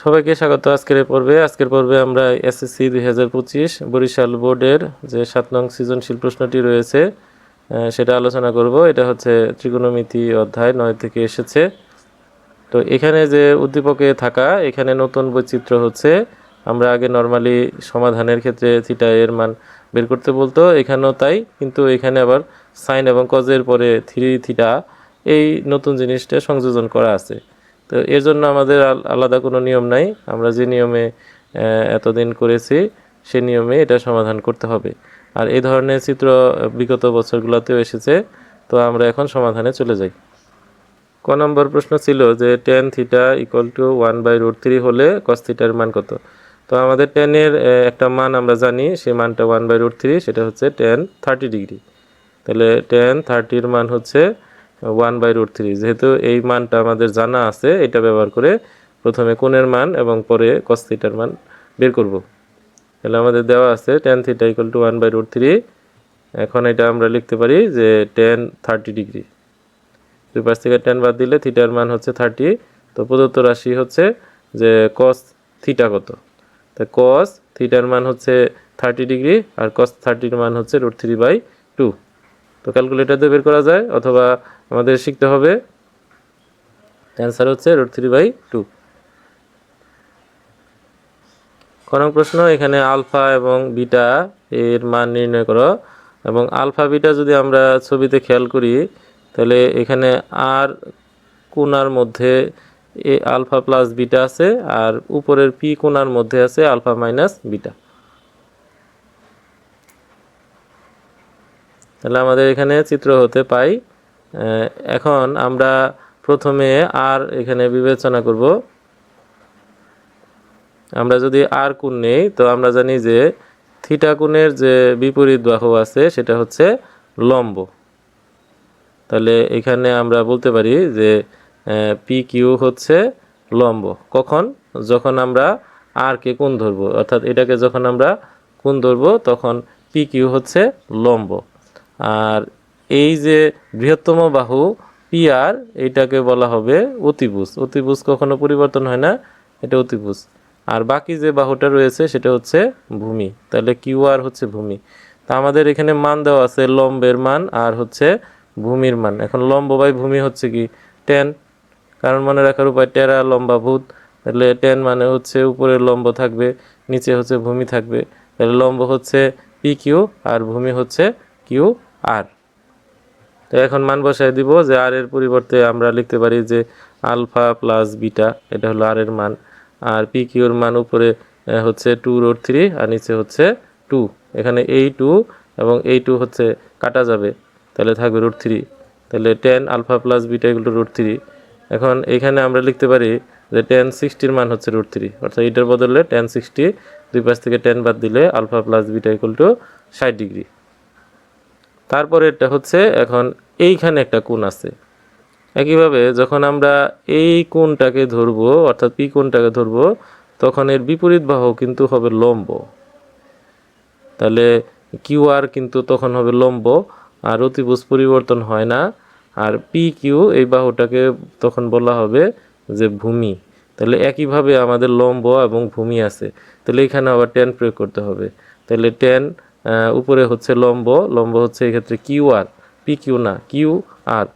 সবাইকে স্বাগত। আজকের পর্বে আজকের পর্বে আমরা এসএসসি দুই হাজার পঁচিশ বরিশাল বোর্ডের যে সাত নং সৃজনশীল প্রশ্নটি রয়েছে সেটা আলোচনা করব। এটা হচ্ছে ত্রিকোণমিতি অধ্যায় নয় থেকে এসেছে। তো এখানে যে উদ্দীপকে থাকা, এখানে নতুন বৈচিত্র্য হচ্ছে, আমরা আগে নর্মালি সমাধানের ক্ষেত্রে থিটা এর মান বের করতে বলতো, এখানেও তাই, কিন্তু এখানে আবার সাইন এবং কজের পরে থ্রি থিটা এই নতুন জিনিসটা সংযোজন করা আছে। তো এর জন্য আমাদের আল- আলাদা কোনো নিয়ম নাই। আমরা যে নিয়মে এতদিন করেছি, সে নিয়মে এটা সমাধান করতে হবে। আর এই ধরনের চিত্র বিগত বছরগুলোতেও এসেছে, তো আমরা এখন সমাধানে চলে যাই। ক নম্বর প্রশ্ন ছিল যে tan theta equal to one by root three হলে কস থিটার মান কত? তো আমাদের টেনের একটা মান আমরা জানি সেই মানটা ওয়ান বাই রুট থ্রি সেটা হচ্ছে টেন থার্টি ডিগ্রি তাহলে টেন থার্টির মান হচ্ছে ওয়ান বাই রুট থ্রি। যেহেতু এই মানটা আমাদের জানা আছে, এটা ব্যবহার করে প্রথমে কোণের মান এবং পরে কস থিটার মান বের করব। তাহলে আমাদের দেওয়া আছে tan theta equal to one by root three এখন এটা আমরা লিখতে পারি যে টেন থার্টি ডিগ্রি দুই পাশ থেকে টেন বাদ দিলে থিটার মান হচ্ছে থার্টি তো প্রদত্ত রাশি হচ্ছে যে কস থিটা কত? তো কস থিটার মান হচ্ছে থার্টি ডিগ্রি আর কস থার্টির মান হচ্ছে রুট থ্রি বাই টু তো ক্যালকুলেটর দিয়ে বের করা যায়, অথবা আমাদের শিখতে হবে। অ্যান্সার হচ্ছে রুট থ্রি বাই টু কোন প্রশ্ন, এখানে আলফা এবং বিটা এর মান নির্ণয় করো এবং আলফা বিটা যদি আমরা ছবিতে খেয়াল করি, তাহলে এখানে আর কোনার মধ্যে এ আলফা প্লাস বিটা আছে আর উপরের পি কোনার মধ্যে আছে আলফা মাইনাস বিটা। তাহলে আমাদের এখানে চিত্র হতে পাই এখন আমরা প্রথমে আর এখানে বিবেচনা করব। আমরা যদি আর কোণ নেই, তো আমরা জানি যে থিটা যে বিপরীত বাহু আছে, সেটা হচ্ছে লম্ব। তাহলে এখানে আমরা বলতে পারি যে পি কিউ হচ্ছে লম্ব। কখন? যখন আমরা আর কে কোণ ধরবো। অর্থাৎ এটাকে যখন আমরা কোণ ধরবো, তখন পি কিউ হচ্ছে লম্ব। আর এই যে বৃহত্তম বাহু পি আর এইটাকে বলা হবে অতিভুজ। অতিভুজ কখনো পরিবর্তন হয় না, এটা অতিভুজ। আর বাকি যে বাহুটা রয়েছে, সেটা হচ্ছে ভূমি। তাহলে কিউ আর হচ্ছে ভূমি। তা আমাদের এখানে মান দেওয়া আছে লম্বের মান আর হচ্ছে ভূমির মান। এখন লম্ব বাই ভূমি হচ্ছে কি? টেন কারণ মনে রাখার উপায়, টেরা লম্বা ভূত। তাহলে টেন মানে হচ্ছে উপরের লম্ব থাকবে, নিচে হচ্ছে ভূমি থাকবে। তাহলে লম্ব হচ্ছে পি কিউ আর ভূমি হচ্ছে কিউ আর তো এখন মান বসায় দিব যে আর এর পরিবর্তে আমরা লিখতে পারি যে আলফা প্লাস বিটা, এটা হলো আর এর মান। আর পি কিউর মান উপরে হচ্ছে টু রোড থ্রি আর নিচে হচ্ছে টু এখানে এই টু এবং এই টু হচ্ছে কাটা যাবে, তাহলে থাকবে রুট থ্রি তাহলে টেন আলফা প্লাস বিটা এগুলো রুট থ্রি এখন এখানে আমরা লিখতে পারি যে টেন সিক্সটির মান হচ্ছে রুট থ্রি অর্থাৎ এটার বদলে টেন সিক্সটি দুই পাশ থেকে টেন বাদ দিলে alpha plus beta equal to ষাট ডিগ্রি তারপরে এটা হচ্ছে এখন এইখানে একটা কোণ আছে। একইভাবে যখন আমরা এই কোণটাকে ধরবো, অর্থাৎ পি কোণটাকে ধরবো, তখন এর বিপরীত বাহু কিন্তু হবে লম্ব। তাহলে কিউ আর কিন্তু তখন হবে লম্ব, আর অতিভুজ পরিবর্তন হয় না। আর পি কিউ এই বাহুটাকে তখন বলা হবে যে ভূমি। তাহলে একইভাবে আমাদের লম্ব এবং ভূমি আছে। তাহলে এখানে আবার টেন প্রয়োগ করতে হবে। তাহলে টেন উপরে হচ্ছে লম্ব লম্ব হচ্ছে এক্ষেত্রে কিউ আর পি কিউ না, কিউ আর,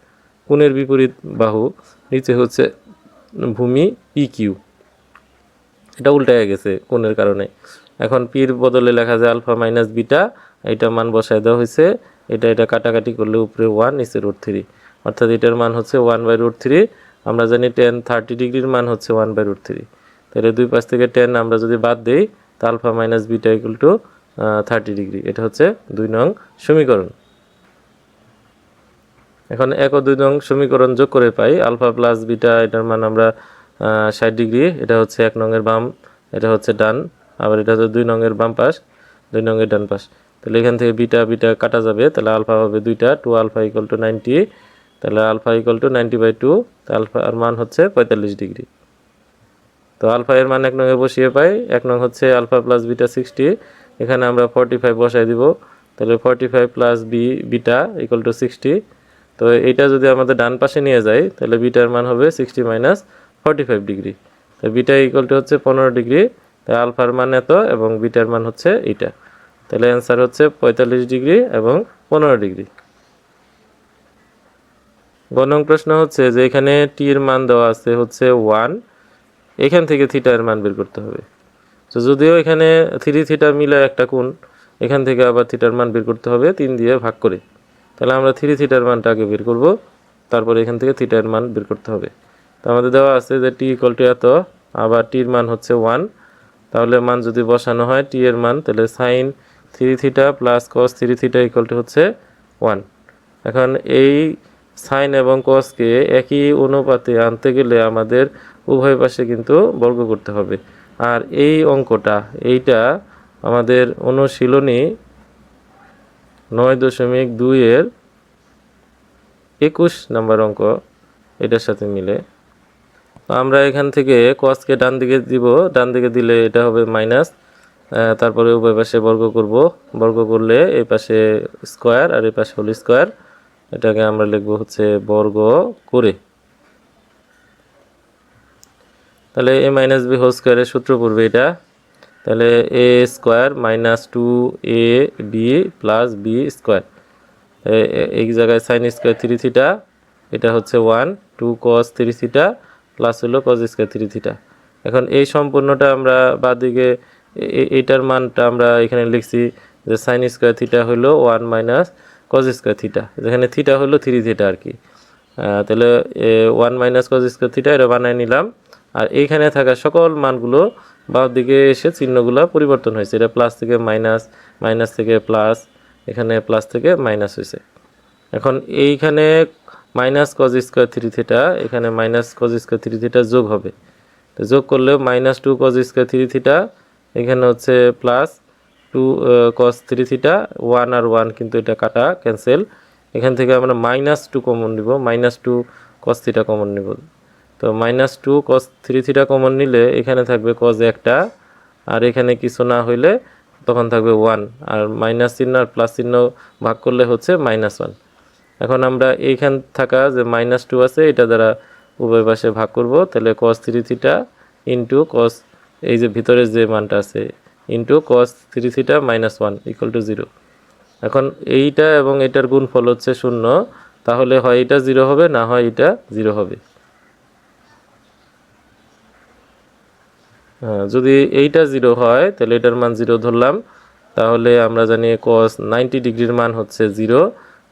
কোণের বিপরীত বাহু, নিচে হচ্ছে ভূমি পি কিউ এটা উল্টায় গেছে কোণের কারণে। এখন পির বদলে লেখা যায় আলফা মাইনাস বিটা, এটা মান বসায় দেওয়া হয়েছে। এটা এটা কাটাকাটি করলে উপরে ওয়ান, নিচে রুট থ্রি। অর্থাৎ এটার মান হচ্ছে ওয়ান বাই রুট থ্রি। আমরা জানি টেন থার্টি ডিগ্রির মান হচ্ছে ওয়ান বাই রুট থ্রি। তাহলে দুই পাশ থেকে টেন আমরা যদি বাদ দিই, তা alpha minus beta equal to thirty degree এটা হচ্ছে দুই নং সমীকরণ। এখন এক ও দুই নং সমীকরণ যোগ করে পাই, আলফা প্লাস বিটা, এটার মান আমরা ষাট ডিগ্রি এটা হচ্ছে এক নংয়ের বাম, এটা হচ্ছে ডান, আবার এটা হচ্ছে দুই নংয়ের বাম পাশ, দুই নংয়ের ডান পাশ। তাহলে এখান থেকে বিটা বিটা কাটা যাবে, তাহলে আলফা হবে দুইটা, two alpha equal to ninety তাহলে alpha equal to ninety by two alpha আর মান হচ্ছে পঁয়তাল্লিশ ডিগ্রি তো আলফা এর মান এক নংয়ে বসিয়ে পাই, এক নং হচ্ছে আলফা প্লাস বিটা সিক্সটি এখানে আমরা ফর্টি ফাইভ বসাই দিব। তাহলে forty five plus B beta equal to sixty তো এইটা যদি আমাদের ডান পাশে নিয়ে যাই, তাহলে বিটার মান হবে sixty minus forty five degree তো বিটা ইকুয়াল টু হচ্ছে পনেরো ডিগ্রি তাই আলফার মান এত এবং বিটার মান হচ্ছে এইটা। তাহলে অ্যান্সার হচ্ছে পঁয়তাল্লিশ ডিগ্রি এবং পনেরো ডিগ্রি গণং প্রশ্ন হচ্ছে যে এখানে টি এর মান দেওয়া আছে হচ্ছে ওয়ান এখান থেকে থিটা এর মান বের করতে হবে। তো যদিও এখানে থ্রি থিটা মিলে একটা কোণ, এখান থেকে আবার থিটার মান বের করতে হবে, তিন দিয়ে ভাগ করে। তাহলে আমরা থ্রি থিটার মানটা আগে বের করব, তারপরে এখান থেকে থিটার মান বের করতে হবে। তো আমাদের দেওয়া আছে যে টি ইকুয়াল টু এত, আবার টির মান হচ্ছে ওয়ান তাহলে মান যদি বসানো হয় টি এর মান, তাহলে sine three theta plus cos three theta equal to হচ্ছে ওয়ান এখন এই সাইন এবং কসকে একই অনুপাতে আনতে গেলে আমাদের উভয় পাশে কিন্তু বর্গ করতে হবে। আর এই অঙ্কটা, এইটা আমাদের অনুশীলনী নয় দশমিক দুইয়ের একুশ নাম্বার অঙ্ক, এটার সাথে মিলে। আমরা এখান থেকে কসকে ডান দিকে দিব, ডান দিকে দিলে এটা হবে মাইনাস তারপরে উভয় পাশে বর্গ করব। বর্গ করলে এই পাশে স্কোয়ার আর এই পাশে হল স্কোয়ার এটাকে আমরা লিখব হচ্ছে বর্গ করে। তাহলে এ মাইনাস বি হোল স্কোয়ারের সূত্র পড়বে এটা। তাহলে a square minus two a b plus b square এই জায়গায় সাইন স্কোয়ার থ্রি থিটা এটা হচ্ছে one two cos three theta plus হলো কস স্কোয়ার থ্রি থিটা এখন এই সম্পূর্ণটা আমরা বাদিকে এইটার মানটা আমরা এখানে লিখছি যে সাইন স্কোয়ার থিটা হলো one minus cos square theta যেখানে থিটা হলো থ্রি থিটা আর কি। তাহলে one minus cos square theta এটা বানায় নিলাম। আর এইখানে থাকা সকল মানগুলো বাম দিকে এসে চিহ্নগুলো পরিবর্তন হয়েছে। এটা প্লাস থেকে মাইনাস মাইনাস থেকে প্লাস এখানে প্লাস থেকে মাইনাস হয়েছে। এখন এইখানে minus cos square three theta এখানে minus cos square three theta যোগ হবে। তো যোগ করলেও minus two cos square three theta এখানে হচ্ছে plus two cos three theta one আর ওয়ান কিন্তু এটা কাটা ক্যান্সেল এখান থেকে আমরা মাইনাস টু কমন নিব minus two cos theta common নিব। তো minus two cos three theta common নিলে এখানে থাকবে কজ একটা, আর এখানে কিছু না হইলে তখন থাকবে ওয়ান আর মাইনাস চিহ্ন আর প্লাস চিহ্ন ভাগ করলে হচ্ছে মাইনাস ওয়ান এখন আমরা এইখান থাকা যে মাইনাস টু আছে, এটা দ্বারা উভয় পাশে ভাগ করব, তাহলে cos three theta into cos এই যে ভিতরে যে মানটা আছে into cos three theta minus one equal to zero এখন এইটা এবং এটার গুণফল হচ্ছে শূন্য, তাহলে হয় এটা জিরো হবে, না হয় এটা জিরো হবে। যদি এইটা জিরো হয়, তাহলে এটার মান জিরো ধরলাম। তাহলে আমরা জানি কস নাইনটি ডিগ্রির মান হচ্ছে জিরো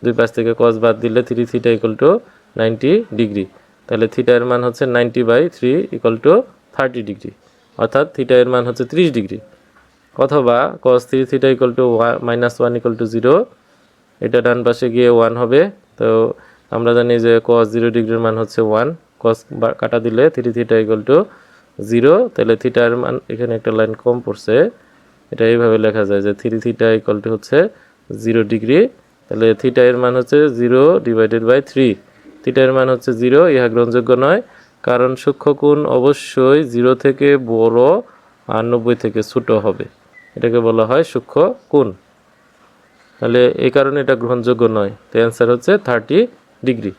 দুই পাশ থেকে কস বাদ দিলে three theta equal to ninety degree তাহলে থিটা এর মান হচ্ছে ninety by three equal to thirty degree অর্থাৎ থিটা এর মান হচ্ছে ত্রিশ ডিগ্রি অথবা cos three theta equal to one minus one equal to zero এটা ডান পাশে গিয়ে ওয়ান হবে। তো আমরা জানি যে কস জিরো ডিগ্রির মান হচ্ছে ওয়ান কস কাটা দিলে three theta equal to zero, তাহলে থিটার মান এখানে একটা লাইন কম পড়ছে। এটা এইভাবে লেখা যায় যে থ্রি থিটা ইকুয়াল টু হচ্ছে জিরো ডিগ্রি, তাহলে থিটা এর মান হচ্ছে zero divided by three. Theta মান হচ্ছে জিরো, ইহা গ্রহণযোগ্য নয়, কারণ সূক্ষ্মকোণ অবশ্যই জিরো থেকে বড় আর নব্বই থেকে ছোট হবে। এটাকে বলা হয় সূক্ষ্ম কোণ। তাহলে এই কারণে এটা গ্রহণযোগ্য নয়। তো অ্যান্সার হচ্ছে থার্টি ডিগ্রি।